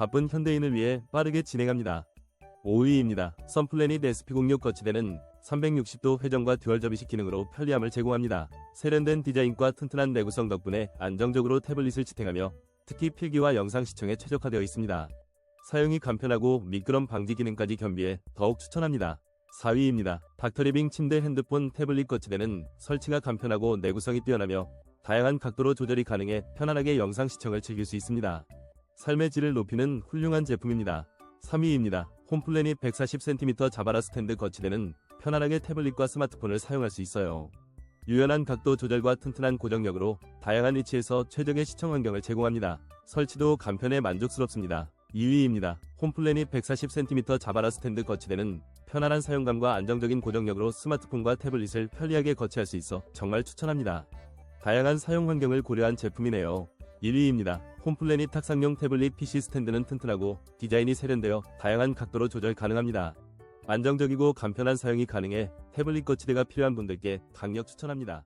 바쁜 현대인을 위해 빠르게 진행합니다. 5위입니다. 선플래닛 SP06 거치대는 360도 회전과 듀얼 접이식 기능으로 편리함을 제공합니다. 세련된 디자인과 튼튼한 내구성 덕분에 안정적으로 태블릿을 지탱하며 특히 필기와 영상 시청에 최적화되어 있습니다. 사용이 간편하고 미끄럼 방지 기능까지 겸비해 더욱 추천합니다. 4위입니다. 닥터리빙 침대 핸드폰 태블릿 거치대는 설치가 간편하고 내구성이 뛰어나며 다양한 각도로 조절이 가능해 편안하게 영상 시청을 즐길 수 있습니다. 삶의 질을 높이는 훌륭한 제품입니다. 3위입니다. 홈플래닛 140cm 자바라 스탠드 거치대는 편안하게 태블릿과 스마트폰을 사용할 수 있어요. 유연한 각도 조절과 튼튼한 고정력으로 다양한 위치에서 최적의 시청 환경을 제공합니다. 설치도 간편해 만족스럽습니다. 2위입니다. 홈플래닛 140cm 자바라 스탠드 거치대는 편안한 사용감과 안정적인 고정력으로 스마트폰과 태블릿을 편리하게 거치할 수 있어 정말 추천합니다. 다양한 사용 환경을 고려한 제품이네요. 1위입니다. 홈플래닛 탁상용 태블릿 PC 스탠드는 튼튼하고 디자인이 세련되어 다양한 각도로 조절 가능합니다. 안정적이고 간편한 사용이 가능해 태블릿 거치대가 필요한 분들께 강력 추천합니다.